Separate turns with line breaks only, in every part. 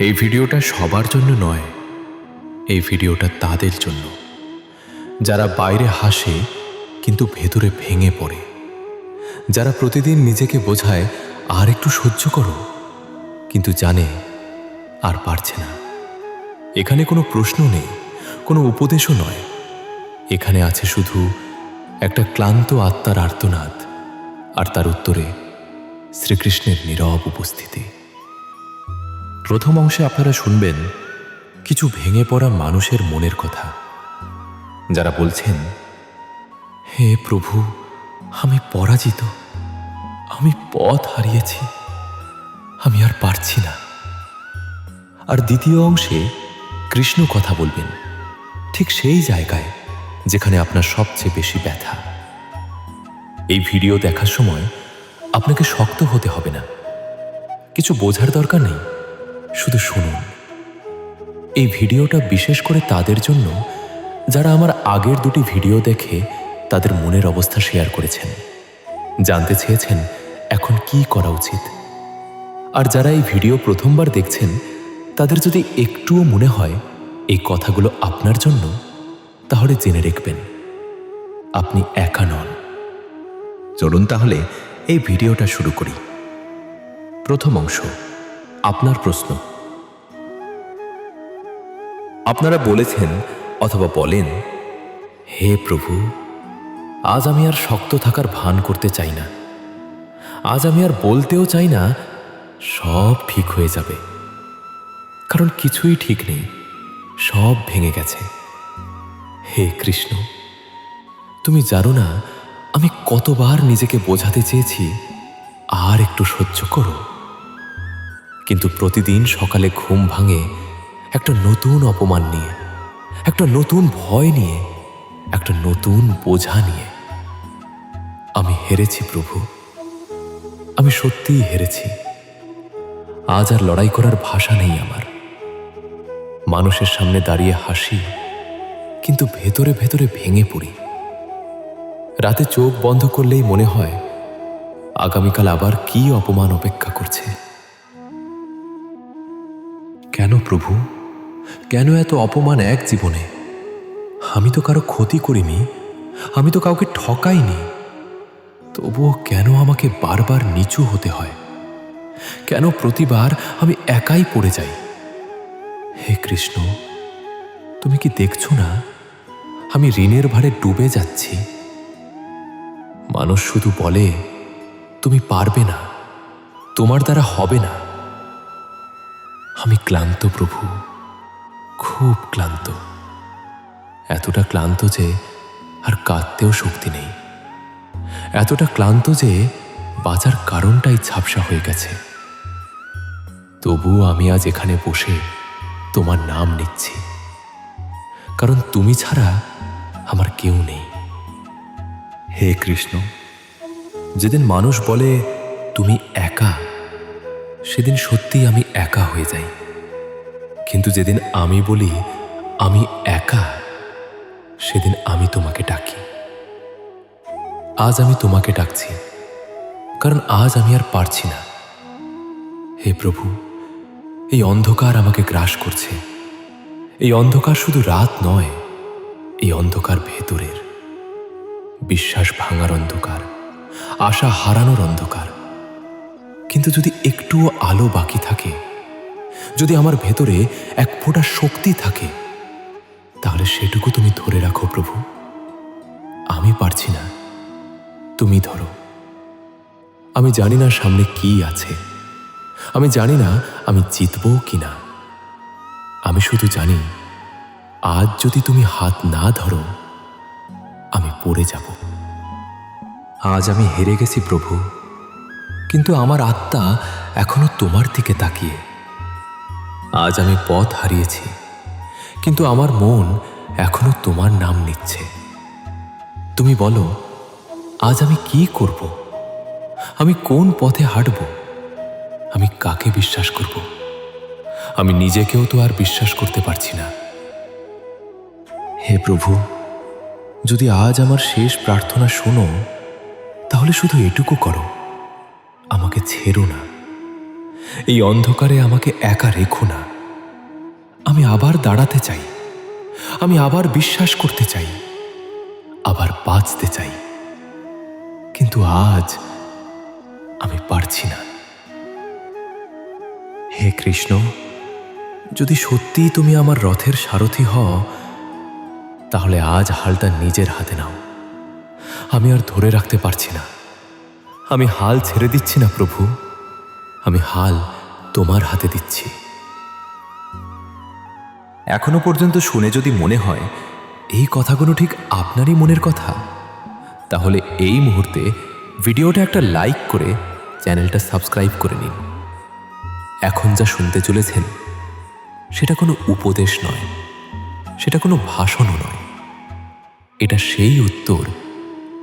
এই ভিডিওটা সবার জন্য নয়, এই ভিডিওটা তাদের জন্য। যারা বাইরে হাসে, কিন্তু ভেতরে ভেঙে পড়ে। যারা প্রতিদিন নিজেকে বোঝায়, আর একটু সহ্য করো। কিন্তু জানে, আর পারছে না। এখানে কোনো প্রশ্ন নেই, কোনো উপদেশও নয়। এখানে আছে শুধু একটা ক্লান্ত আত্মার আর্তনাদ আর তার উত্তরে শ্রীকৃষ্ণের নীরব উপস্থিতি। প্রথম অংশে আপনারা শুনবেন কিছু ভেঙে পড়া মানুষের মনের কথা। যারা বলছেন, হে প্রভু, আমি পরাজিত, আমি পথ হারিয়েছি, আমি আর পারছি না। আর দ্বিতীয় অংশে কৃষ্ণ কথা বলবেন, ঠিক সেই জায়গায় যেখানে আপনার সবচেয়ে বেশি ব্যথা। এই ভিডিও দেখার সময় আপনাকে শক্ত হতে হবে না। কিছু বোঝার দরকার নেই। শুধু শুনুন। এই ভিডিওটা বিশেষ করে তাদের জন্য যারা আমার আগের দুটি ভিডিও দেখে তাদের মনের অবস্থা শেয়ার করেছেন। জানতে চেয়েছেন এখন কি করা উচিত। আর যারা এই ভিডিও প্রথমবার দেখছেন, তাদের যদি একটুও মনে হয় এই কথাগুলো আপনার জন্য, তাহলে জেনে রাখবেন, আপনি একা নন। চলুন তাহলে এই ভিডিওটা শুরু করি। প্রথম অংশ, আপনার প্রশ্ন। আপনারা বলেছেন অথবা বলেন, হে প্রভু, আজ আমি আর শক্ত থাকার ভান করতে চাই না। আজ আমি আর বলতেও চাই না, সব ঠিক হয়ে যাবে। কারণ কিছুই ঠিক নেই, সব ভেঙে গেছে। হে কৃষ্ণ, তুমি জানো না, আমি কতবার নিজেকে বোঝাতে চেয়েছি, আর একটু সহ্য করো। কিন্তু প্রতিদিন সকালে ঘুম ভাঙে একটা নতুন অপমান নিয়ে, একটা নতুন ভয় নিয়ে, একটা নতুন বোঝা নিয়ে। আমি হেরেছি প্রভু। আমি সত্যিই হেরেছি। আজ আর লড়াই করার ভাষা নেই আমার। মানুষের সামনে দাঁড়িয়ে হাসি, কিন্তু ভেতরে ভেতরে ভেঙে পড়ি। রাতে চোখ বন্ধ করলেই মনে হয়, আগামীকাল আবার কি অপমান অপেক্ষা করছে। কেন প্রভু? কেন এত অপমান এক জীবনে? আমি তো কারও ক্ষতি করিনি, আমি তো কাউকে ঠকাইনি। তবুও কেন আমাকে বারবার নিচু হতে হয়? কেন প্রতিবার আমি একাই পড়ে যাই? হে কৃষ্ণ, তুমি কি দেখছ না? আমি ঋণের ভারে ডুবে যাচ্ছি। মানুষ শুধু বলে, তুমি পারবে না, তোমার দ্বারা হবে না। আমি ক্লান্ত প্রভু। খুব ক্লান্ত। এতটা ক্লান্ত যে আর কাঁদতেও শক্তি নেই। এতটা ক্লান্ত যে বাঁচার কারণটাই ঝাপসা হয়ে গেছে। তবুও আমি আজ এখানে বসে তোমার নাম নিচ্ছি। কারণ তুমি ছাড়া আমার কেউ নেই। হে কৃষ্ণ, যেদিন মানুষ বলে তুমি একা, সেদিন সত্যিই আমি একা হয়ে যাই। কিন্তু যেদিন আমি বলি, আমি একা, সেদিন আমি তোমাকে ডাকি। আজ আমি তোমাকে ডাকছি, কারণ আজ আমি আর পারছি না। হে প্রভু, এই অন্ধকার আমাকে গ্রাস করছে। এই অন্ধকার শুধু রাত নয়, এই অন্ধকার ভেতরের বিশ্বাস ভাঙার অন্ধকার, আশা হারানোর অন্ধকার। কিন্তু যদি একটুও আলো বাকি থাকে যদি আমার ভেতরে এক ফোঁটা শক্তি থাকে, তাহলে সেটুকু তুমি ধরে রাখো প্রভু। আমি পারছি না। তুমি ধরো। আমি জানি না সামনে কি আছে। আমি জানি না আমি জিতবো কি না। আমি শুধু জানি, আজ যদি তুমি হাত না ধরো, আমি পড়ে যাব। আজ আমি হেরে গেছি প্রভু, কিন্তু আমার আত্মা এখনও তোমার দিকে তাকিয়ে। আজ আমি পথ হারিয়েছি, কিন্তু আমার মন এখনও তোমার নাম নিচ্ছে। তুমি বলো, আজ আমি কি করব? আমি কোন পথে হাঁটব? আমি কাকে বিশ্বাস করব? আমি নিজেকেও তো আর বিশ্বাস করতে পারছি না। হে প্রভু, যদি আজ আমার শেষ প্রার্থনা শোনো, তাহলে শুধু এটুকু করো। আমাকে ছেড়ো না। এই অন্ধকারে আমাকে একা রেখো না। আমি আবার দাঁড়াতে চাই। আমি আবার বিশ্বাস করতে চাই। আবার বাঁচতে চাই। কিন্তু আজ আমি পারছি না। হে কৃষ্ণ, যদি সত্যিই তুমি আমার রথের সারথি হও, তাহলে আজ হালটা নিজের হাতে নাও। আমি আর ধরে রাখতে পারছি না। আমি হাল ছেড়ে দিচ্ছি না প্রভু। আমি হাল তোমার হাতে দিচ্ছি। এখনও পর্যন্ত শুনে যদি মনে হয়, এই কথাগুলো ঠিক আপনারই মনের কথা, তাহলে এই মুহূর্তে ভিডিওটা একটা লাইক করে চ্যানেলটা সাবস্ক্রাইব করে নিন। এখন যা শুনতে চলেছেন, সেটা কোনো উপদেশ নয়, সেটা কোনো ভাষণও নয়। এটা সেই উত্তর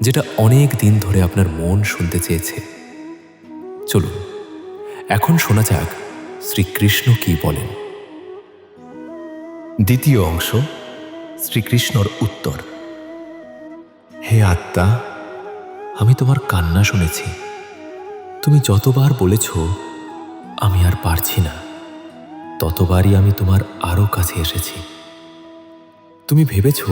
যেটা অনেক দিন ধরে আপনার মন শুনতে চেয়েছে। চলুন। এখন শোনা যাক শ্রীকৃষ্ণ কি বলেন। দ্বিতীয় অংশ, শ্রীকৃষ্ণর উত্তর। হে আত্মা, আমি তোমার কান্না শুনেছি। তুমি যতবার বলেছ, আমি আর পারছি না। ততবারই আমি তোমার আরও কাছে এসেছি। তুমি ভেবেছ,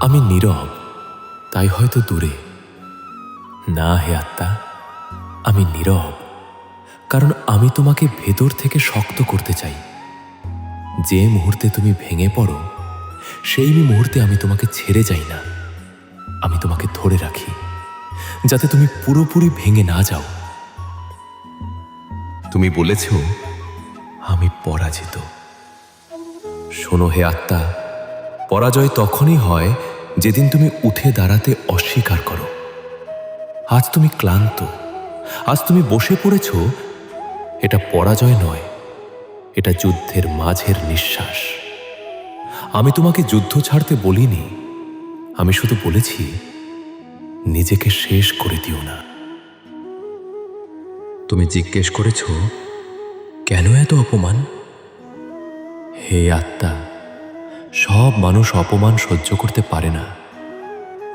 আমি নীরব, তাই হয়তো দূরে। না, হে আত্মা, আমি নীরব। কারণ আমি তোমাকে ভেতর থেকে শক্ত করতে চাই। যে মুহূর্তে তুমি ভেঙে পড়ো সেই মুহূর্তে আমি তোমাকে ছেড়ে যাই না। আমি তোমাকে ধরে রাখি যাতে তুমি পুরোপুরি ভেঙে না যাও। তুমি বলেছ আমি পরাজিত। শোনো হে আত্মা পরাজয় তখনই হয় যেদিন তুমি উঠে দাঁড়াতে অস্বীকার করো। আজ তুমি ক্লান্ত আজ তুমি বসে পড়েছ এটা পরাজয় নয়, এটা যুদ্ধের মাঝের নিঃশ্বাস। আমি তোমাকে যুদ্ধ ছাড়তে বলিনি, আমি শুধু বলেছি, নিজেকে শেষ করে দিও না। তুমি জিজ্ঞেস করেছ, কেন এত অপমান? হে আত্মা, সব মানুষ অপমান সহ্য করতে পারে না।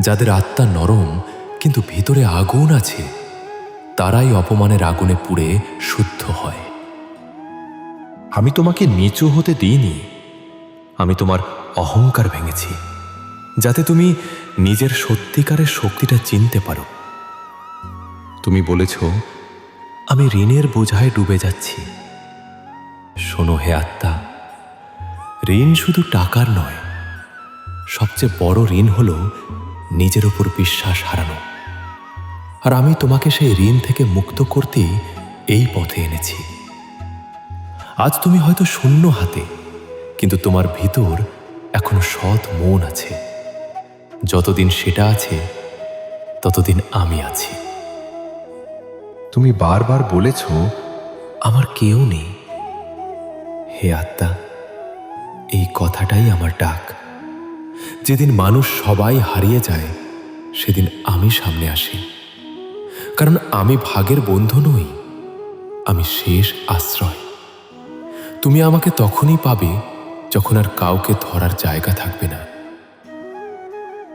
যাদের আত্মা নরম, কিন্তু ভিতরে আগুন আছে। তারাই অপমানের আগুনে পুড়ে শুদ্ধ হয়। আমি তোমাকে নিচু হতে দিইনি। আমি তোমার অহংকার ভেঙেছি, যাতে তুমি নিজের সত্যিকারের শক্তিটা চিনতে পারো। তুমি বলেছ, আমি ঋণের বোঝায় ডুবে যাচ্ছি। শোনো হে আত্মা, ঋণ শুধু টাকার নয়, সবচেয়ে বড় ঋণ হল নিজের উপর বিশ্বাস হারানো। আর আমি তোমাকে সেই ঋণ থেকে মুক্ত করতেই এই পথে এনেছি। আজ তুমি হয়তো শূন্য হাতে, কিন্তু তোমার ভিতর এখনও সৎ মন আছে। যতদিন সেটা আছে, ততদিন আমি আছি। তুমি বারবার বলেছ, আমার কেউ নেই। হে আত্মা, এই কথাটাই আমার ডাক। যেদিন মানুষ সবাই হারিয়ে যায়, সেদিন আমি সামনে আসি। কারণ আমি ভাগের বন্ধু নই, আমি শেষ আশ্রয়। তুমি আমাকে তখনই পাবে যখন আর কাউকে ধরার জায়গা থাকবে না।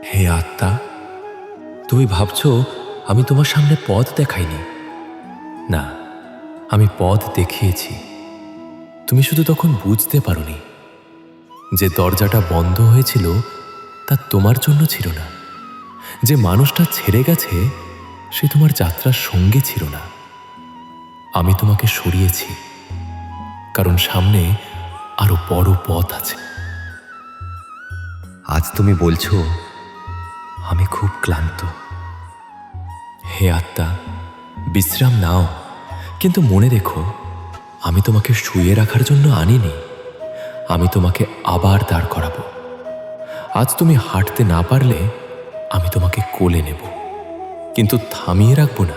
হে আত্মা, তুমি ভাবছ আমি তোমার সামনে পথ দেখাইনি? না, আমি পথ দেখিয়েছি। তুমি শুধু তখন বুঝতে পারোনি যে দরজাটা বন্ধ হয়েছিল তা তোমার জন্য ছিল না। যে মানুষটা ছেড়ে গেছে সে তোমার যাত্রার সঙ্গে ছিল না। আমি তোমাকে সরিয়েছি কারণ সামনে আরও বড় পথ আছে। আজ তুমি বলছো আমি খুব ক্লান্ত। হে আত্মা বিশ্রাম নাও। কিন্তু মনে রেখো আমি তোমাকে শুয়ে রাখার জন্য আনিনি। আমি তোমাকে আবার দাঁড় করাবো। আজ তুমি হাঁটতে না পারলে আমি তোমাকে কোলে নেব। কিন্তু থামিয়ে রাখব না।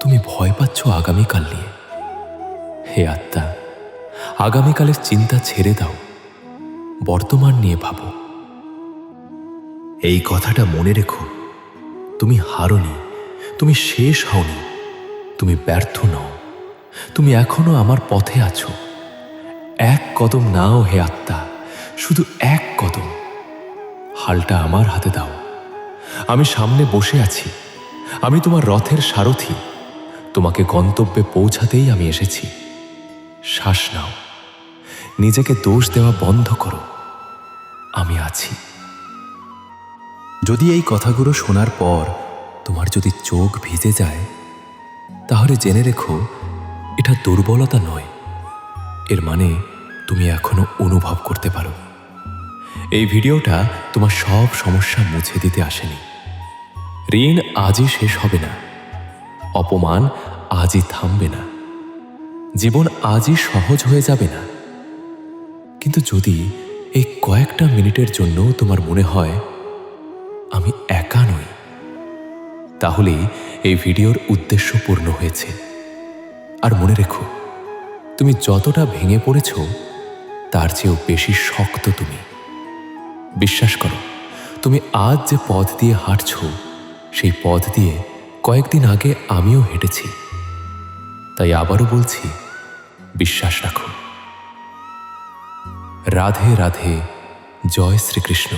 তুমি ভয় পাচ্ছ আগামীকাল নিয়ে। হে আত্মা, আগামীকালের চিন্তা ছেড়ে দাও। বর্তমান নিয়ে ভাবো। এই কথাটা মনে রেখো। তুমি হারনি, তুমি শেষ হওনি, তুমি ব্যর্থ নও। তুমি এখনও আমার পথে আছো। এক কদম নাও হে আত্মা, শুধু এক কদম। হালটা আমার হাতে দাও। আমি সামনে বসে আছি। আমি তোমার রথের সারথি। তোমাকে গন্তব্যে পৌঁছাতেই আমি এসেছি। শ্বাস নাও। নিজেকে দোষ দেওয়া বন্ধ করো। আমি আছি। যদি এই কথাগুলো শোনার পর তোমার যদি চোখ ভিজে যায়, তাহলে জেনে রেখো, এটা দুর্বলতা নয়। এর মানে তুমি এখনও অনুভব করতে পারো। এই ভিডিওটা তোমার সব সমস্যা মুছে দিতে আসেনি। ঋণ আজই শেষ হবে না। অপমান আজই থামবে না। জীবন আজই সহজ হয়ে যাবে না। কিন্তু যদি এই কয়েকটা মিনিটের জন্য তোমার মনে হয়, আমি একা নই তাহলে এই ভিডিওর উদ্দেশ্য পূর্ণ হয়েছে। আর মনে রেখো, তুমি যতটা ভেঙে পড়েছ, তার চেয়েও বেশি শক্ত তুমি। বিশ্বাস করো, তুমি আজ যে পথ দিয়ে হাঁটছ, সেই পথ দিয়ে কয়েকদিন আগে আমিও হেঁটেছি। তাই আবারও বলছি, বিশ্বাস রাখো। রাধে রাধে, জয় শ্রীকৃষ্ণ।